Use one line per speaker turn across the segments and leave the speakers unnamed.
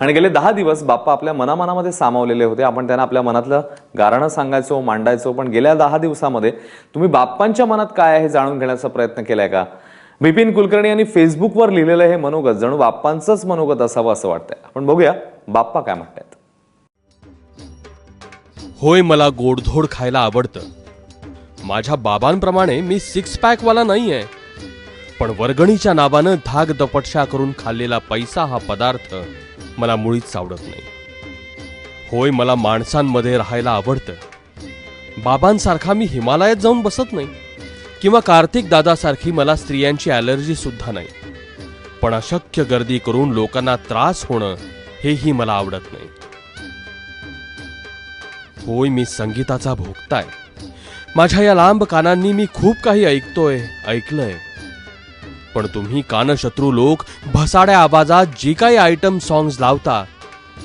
आणि गेले दहा दिवस बाप्पा आपल्या मनामनामध्ये सामावलेले होते. आपण त्यांना आपल्या मनातलं गारणं सांगायचो मांडायचो पण गेल्या दहा दिवसामध्ये तुम्ही बाप्पांच्या मनात काय आहे हे जाणून घेण्याचा प्रयत्न केलाय का? बिपिन कुलकर्णी यांनी फेसबुकवर लिहिलेलं हे मनोगत जणू बाप्पांचंच मनोगत असावं असं वाटतंय. आपण बघूया बाप्पा काय म्हणतायत.
होय मला गोडधोड खायला आवडतं. माझ्या बाबांप्रमाणे मी सिक्स पॅकवाला नाही आहे पण वर्गणीच्या नावानं धाग दपटशा करून खाल्लेला पैसा हा पदार्थ मला मुळीच आवडत नाही. होय मला माणसांमध्ये राहायला आवडतं. बाबांसारखा मी हिमालयात जाऊन बसत नाही. किंवा कार्तिक दादासारखी मला स्त्रियांची ॲलर्जी सुद्धा नाही. पण अशक्य गर्दी करून लोकांना त्रास होणं हेही मला आवडत नाही. होय मी संगीताचा भोगताय. माझ्या या लांब कानांनी मी खूप काही ऐकतोय ऐकलंय. पण तुम्ही कानशत्रू लोक भसाड्या आवाजात जी काही आयटम सॉंग्स लावता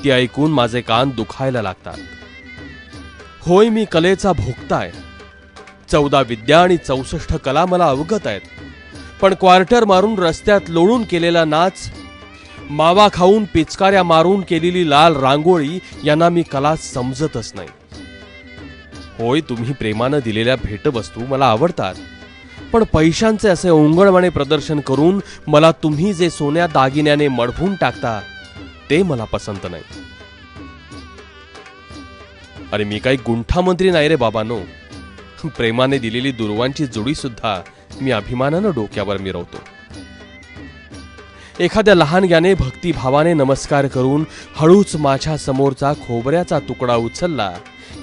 ती ऐकून माझे कान दुखायला लागतात. होय मी कलेचा भोगताय. चौदा विद्या आणि चौसष्ट कला मला अवगत आहेत. पण क्वार्टर मारून रस्त्यात लोळून केलेला नाच मावा खाऊन पिचकाऱ्या मारून केलेली लाल रांगोळी यांना मी कला समजतच नाही. होय तुम्ही प्रेमानं दिलेल्या भेटवस्तू मला आवडतात. पण पैशांचे असे ओंगळवाणे प्रदर्शन करून मला तुम्ही जे सोन्या दागिन्याने मडभून टाकता ते मला पसंत नाही. अरे मी काही गुंठामंत्री नाही रे बाबानो. प्रेमाने दिलेली दुर्वांची जुडी सुद्धा मी अभिमानानं डोक्यावर मिरवतो. एखाद्या लहानग्याने भक्तिभावाने नमस्कार करून हळूच माझ्या समोरचा खोबऱ्याचा तुकडा उचलला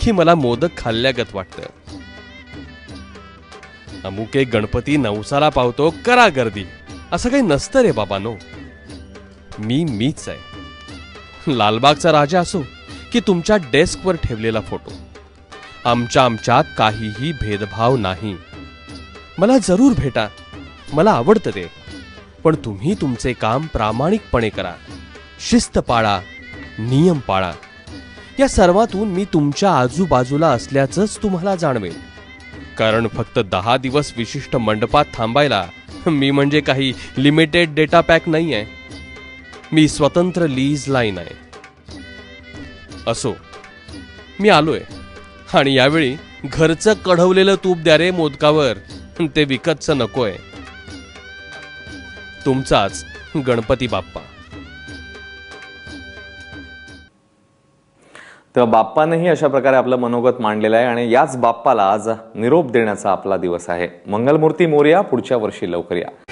की मला मोदक खाल्ल्यागत वाटतं. अमुक एक गणपती नवसाला पावतो करा गर्दी. असं काही नसतं रे बाबानो. मी मीच आहे. लालबागचा राजा असो की तुमच्या डेस्कवर ठेवलेला फोटो. आमच्या आमच्यात काहीही भेदभाव नाही. मला जरूर भेटा. मला आवडतं ते. पण तुम्ही तुमचे काम प्रामाणिकपणे करा. शिस्त पाळा. नियम पाळा. या सर्वातून मी तुमच्या आजूबाजूला असल्याचंच तुम्हाला जाणवेल. कारण फक्त दहा दिवस विशिष्ट मंडपात थांबायला मी म्हणजे काही लिमिटेड डेटा पॅक नाही आहे मी स्वतंत्र लीज लाईन आहे. असो मी आलोय. आणि यावेळी घरचं कढवलेलं तूप द्या रे मोदकावर. ते विकतचं नकोय. तुमचाच गणपती बाप्पा.
तेव्हा बाप्पानेही अशा प्रकारे आपलं मनोगत मांडलेलं आहे आणि याच बाप्पाला आज निरोप देण्याचा आपला दिवस आहे. मंगलमूर्ती मोर्या पुढच्या वर्षी लवकर या.